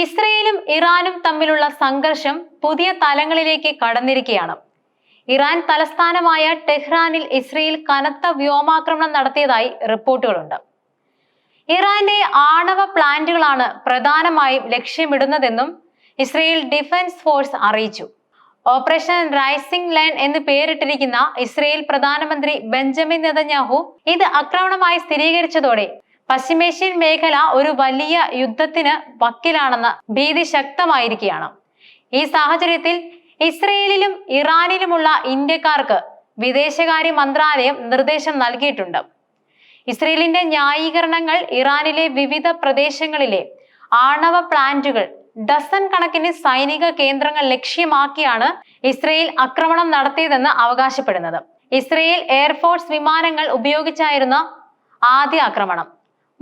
ഇസ്രയേലും ഇറാനും തമ്മിലുള്ള സംഘർഷം പുതിയ തലങ്ങളിലേക്ക് കടന്നിരിക്കുകയാണ്. ഇറാൻ തലസ്ഥാനമായ ടെഹ്റാനിൽ ഇസ്രയേൽ കനത്ത വ്യോമാക്രമണം നടത്തിയതായി റിപ്പോർട്ടുകളുണ്ട്. ഇറാന്റെ ആണവ പ്ലാന്റുകളാണ് പ്രധാനമായും ലക്ഷ്യമിടുന്നതെന്നും ഇസ്രയേൽ ഡിഫൻസ് ഫോഴ്സ് അറിയിച്ചു. ഓപ്പറേഷൻ റൈസിംഗ് ലൈൻ എന്ന് പേരിട്ടിരിക്കുന്ന ഇസ്രയേൽ പ്രധാനമന്ത്രി ബെഞ്ചമിൻ നെതന്യാഹു ഇത് ആക്രമണമായി സ്ഥിരീകരിച്ചതോടെ പശ്ചിമേഷ്യൻ മേഖല ഒരു വലിയ യുദ്ധത്തിന് വക്കിലാണെന്ന ഭീതി ശക്തമായിരിക്കുകയാണ്. ഈ സാഹചര്യത്തിൽ ഇസ്രയേലിലും ഇറാനിലുമുള്ള ഇന്ത്യക്കാർക്ക് വിദേശകാര്യ മന്ത്രാലയം നിർദ്ദേശം നൽകിയിട്ടുണ്ട്. ഇസ്രയേലിന്റെ ന്യായീകരണങ്ങൾ ഇറാനിലെ വിവിധ പ്രദേശങ്ങളിലെ ആണവ പ്ലാന്റുകൾ ഡസൻ കണക്കിന് സൈനിക കേന്ദ്രങ്ങൾ ലക്ഷ്യമാക്കിയാണ് ഇസ്രയേൽ ആക്രമണം നടത്തിയതെന്ന് അവകാശപ്പെടുന്നത്. ഇസ്രയേൽ എയർഫോഴ്സ് വിമാനങ്ങൾ ഉപയോഗിച്ചായിരുന്ന ആദ്യ ആക്രമണം.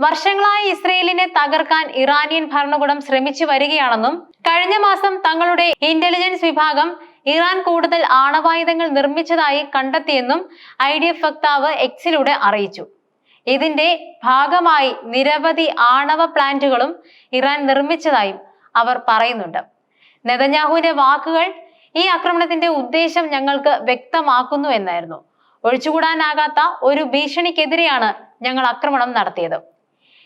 വർഷങ്ങളായി ഇസ്രയേലിനെ തകർക്കാൻ ഇറാനിയൻ ഭരണകൂടം ശ്രമിച്ചു വരികയാണെന്നും കഴിഞ്ഞ മാസം തങ്ങളുടെ ഇന്റലിജൻസ് വിഭാഗം ഇറാൻ കൂടുതൽ ആണവായുധങ്ങൾ നിർമ്മിച്ചതായി കണ്ടെത്തിയെന്നും ഐ ഡി എഫ് വക്താവ് എക്സിലൂടെ അറിയിച്ചു. ഇതിന്റെ ഭാഗമായി നിരവധി ആണവ പ്ലാന്റുകളും ഇറാൻ നിർമ്മിച്ചതായും അവർ പറയുന്നുണ്ട്. നെതന്യാഹുവിന്റെ വാക്കുകൾ ഈ ആക്രമണത്തിന്റെ ഉദ്ദേശം ഞങ്ങൾക്ക് വ്യക്തമാക്കുന്നു എന്നായിരുന്നു. ഒഴിച്ചുകൂടാനാകാത്ത ഒരു ഭീഷണിക്കെതിരെയാണ് ഞങ്ങൾ ആക്രമണം നടത്തിയത്.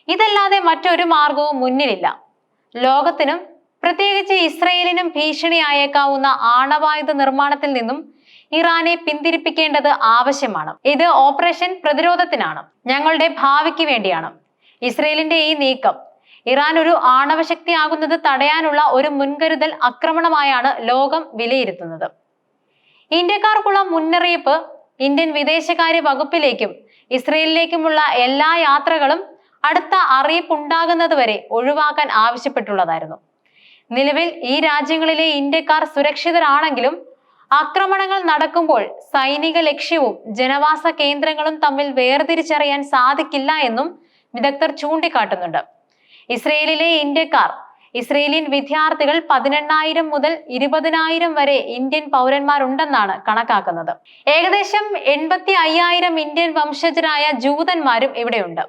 ഇതല്ലാതെ മറ്റൊരു മാർഗവും മുന്നിലില്ല. ലോകത്തിനും പ്രത്യേകിച്ച് ഇസ്രയേലിനും ഭീഷണിയായേക്കാവുന്ന ആണവായുധ നിർമ്മാണത്തിൽ നിന്നും ഇറാനെ പിന്തിരിപ്പിക്കേണ്ടത് ആവശ്യമാണ്. ഇത് ഓപ്പറേഷൻ പ്രതിരോധത്തിനാണ് ഞങ്ങളുടെ ഭാവിക്ക് വേണ്ടിയാണ്. ഇസ്രയേലിന്റെ ഈ നീക്കം ഇറാൻ ഒരു ആണവശക്തിയാകുന്നത് തടയാനുള്ള ഒരു മുൻകരുതൽ ആക്രമണമായാണ് ലോകം വിലയിരുത്തുന്നത്. ഇന്ത്യക്കാർക്കുള്ള മുന്നറിയിപ്പ് ഇന്ത്യൻ വിദേശകാര്യ വകുപ്പിലേക്കും ഇസ്രയേലിലേക്കുമുള്ള എല്ലാ യാത്രകളും അടുത്ത അറിയിപ്പുണ്ടാകുന്നത് വരെ ഒഴിവാക്കാൻ ആവശ്യപ്പെട്ടുള്ളതായിരുന്നു. നിലവിൽ ഈ രാജ്യങ്ങളിലെ ഇന്ത്യക്കാർ സുരക്ഷിതരാണെങ്കിലും ആക്രമണങ്ങൾ നടക്കുമ്പോൾ സൈനിക ലക്ഷ്യവും ജനവാസ കേന്ദ്രങ്ങളും തമ്മിൽ വേർതിരിച്ചറിയാൻ സാധിക്കില്ല എന്നും വിദഗ്ധർ ചൂണ്ടിക്കാട്ടുന്നുണ്ട്. ഇസ്രയേലിലെ ഇന്ത്യക്കാർ ഇസ്രയേലിയൻ വിദ്യാർത്ഥികൾ പതിനെണ്ണായിരം മുതൽ ഇരുപതിനായിരം വരെ ഇന്ത്യൻ പൗരന്മാരുണ്ടെന്നാണ് കണക്കാക്കുന്നത്. ഏകദേശം എൺപത്തി അയ്യായിരം ഇന്ത്യൻ വംശജരായ ജൂതന്മാരും ഇവിടെയുണ്ട്.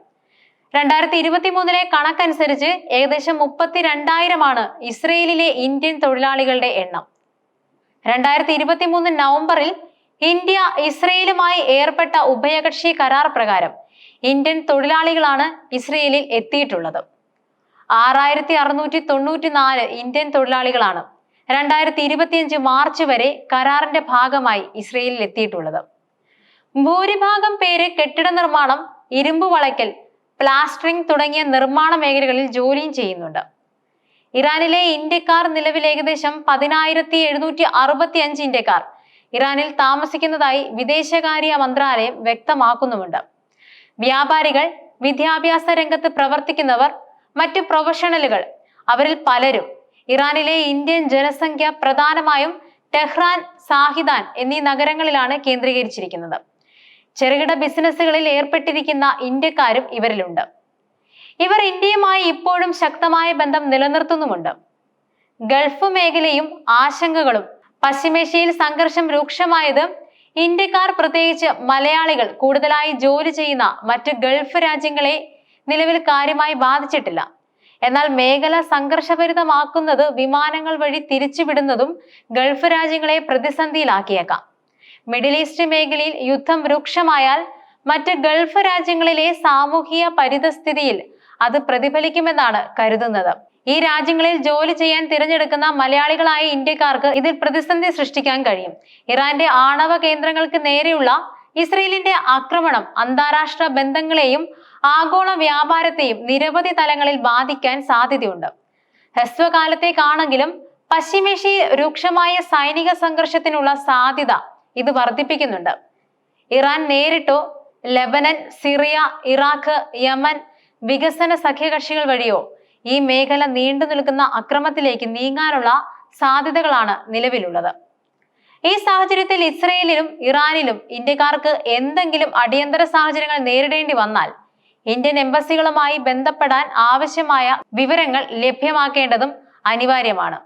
രണ്ടായിരത്തി ഇരുപത്തി മൂന്നിലെ കണക്കനുസരിച്ച് ഏകദേശം മുപ്പത്തി രണ്ടായിരമാണ് ഇസ്രയേലിലെ ഇന്ത്യൻ തൊഴിലാളികളുടെ എണ്ണം. രണ്ടായിരത്തി ഇരുപത്തി മൂന്ന് നവംബറിൽ ഇന്ത്യ ഇസ്രയേലുമായി ഏർപ്പെട്ട ഉഭയകക്ഷി കരാർ പ്രകാരം ഇന്ത്യൻ തൊഴിലാളികളാണ് ഇസ്രയേലിൽ എത്തിയിട്ടുള്ളത്. ആറായിരത്തി അറുന്നൂറ്റി തൊണ്ണൂറ്റി നാല് ഇന്ത്യൻ തൊഴിലാളികളാണ് രണ്ടായിരത്തി ഇരുപത്തിയഞ്ച് മാർച്ച് വരെ കരാറിന്റെ ഭാഗമായി ഇസ്രയേലിൽ എത്തിയിട്ടുള്ളത്. ഭൂരിഭാഗം പേര് കെട്ടിട നിർമ്മാണം ഇരുമ്പ് വളയ്ക്കൽ പ്ലാസ്റ്ററിംഗ് തുടങ്ങിയ നിർമ്മാണ മേഖലകളിൽ ജോലിയും ചെയ്യുന്നുണ്ട്. ഇറാനിലെ ഇന്ത്യക്കാർ നിലവിൽ ഏകദേശം പതിനായിരത്തി എഴുന്നൂറ്റി അറുപത്തി അഞ്ച് ഇന്ത്യക്കാർ ഇറാനിൽ താമസിക്കുന്നതായി വിദേശകാര്യ മന്ത്രാലയം വ്യക്തമാക്കുന്നുമുണ്ട്. വ്യാപാരികൾ വിദ്യാഭ്യാസ രംഗത്ത് പ്രവർത്തിക്കുന്നവർ മറ്റു പ്രൊഫഷണലുകൾ അവരിൽ പലരും ഇറാനിലെ ഇന്ത്യൻ ജനസംഖ്യ പ്രധാനമായും ടെഹ്റാൻ സാഹിദാൻ എന്നീ നഗരങ്ങളിലാണ് കേന്ദ്രീകരിച്ചിരിക്കുന്നത്. ചെറുകിട ബിസിനസ്സുകളിൽ ഏർപ്പെട്ടിരിക്കുന്ന ഇന്ത്യക്കാരും ഇവരിലുണ്ട്. ഇവർ ഇന്ത്യയുമായി ഇപ്പോഴും ശക്തമായ ബന്ധം നിലനിർത്തുന്നുമുണ്ട്. ഗൾഫ് മേഖലയും ആശങ്കകളും പശ്ചിമേഷ്യയിൽ സംഘർഷം രൂക്ഷമായത് ഇന്ത്യക്കാർ പ്രത്യേകിച്ച് മലയാളികൾ കൂടുതലായി ജോലി ചെയ്യുന്ന മറ്റ് ഗൾഫ് രാജ്യങ്ങളെ നിലവിൽ കാര്യമായി ബാധിച്ചിട്ടില്ല. എന്നാൽ മേഖല സംഘർഷഭരിതമാക്കുന്നത് വിമാനങ്ങൾ വഴി തിരിച്ചുവിടുന്നതും ഗൾഫ് രാജ്യങ്ങളെ പ്രതിസന്ധിയിലാക്കിയേക്കാം. മിഡിൽ ഈസ്റ്റ് മേഖലയിൽ യുദ്ധം രൂക്ഷമായാൽ മറ്റ് ഗൾഫ് രാജ്യങ്ങളിലെ സാമൂഹിക പരിതസ്ഥിതിയിൽ അത് പ്രതിഫലിക്കുമെന്നാണ് കരുതുന്നത്. ഈ രാജ്യങ്ങളിൽ ജോലി ചെയ്യാൻ തിരഞ്ഞെടുക്കുന്ന മലയാളികളായ ഇന്ത്യക്കാർക്ക് ഇതിൽ പ്രതിസന്ധി സൃഷ്ടിക്കാൻ കഴിയും. ഇറാന്റെ ആണവ കേന്ദ്രങ്ങൾക്ക് നേരെയുള്ള ഇസ്രയേലിന്റെ ആക്രമണം അന്താരാഷ്ട്ര ബന്ധങ്ങളെയും ആഗോള വ്യാപാരത്തെയും നിരവധി തലങ്ങളിൽ ബാധിക്കാൻ സാധ്യതയുണ്ട്. ഹ്രസ്വകാലത്തേക്കാണെങ്കിലും പശ്ചിമേഷ്യയിൽ രൂക്ഷമായ സൈനിക സംഘർഷത്തിനുള്ള സാധ്യത ഇത് വർദ്ധിപ്പിക്കുന്നുണ്ട്. ഇറാൻ നേരിട്ടോ ലെബനൻ സിറിയ ഇറാഖ് യമൻ വികസന സഖ്യകക്ഷികൾ വഴിയോ ഈ മേഖല നീണ്ടു നിൽക്കുന്ന അക്രമത്തിലേക്ക് നീങ്ങാനുള്ള സാധ്യതകളാണ് നിലവിലുള്ളത്. ഈ സാഹചര്യത്തിൽ ഇസ്രയേലിലും ഇറാനിലും ഇന്ത്യക്കാർക്ക് എന്തെങ്കിലും അടിയന്തര സാഹചര്യങ്ങൾ നേരിടേണ്ടി വന്നാൽ ഇന്ത്യൻ എംബസികളുമായി ബന്ധപ്പെടാൻ ആവശ്യമായ വിവരങ്ങൾ ലഭ്യമാക്കേണ്ടതും അനിവാര്യമാണ്.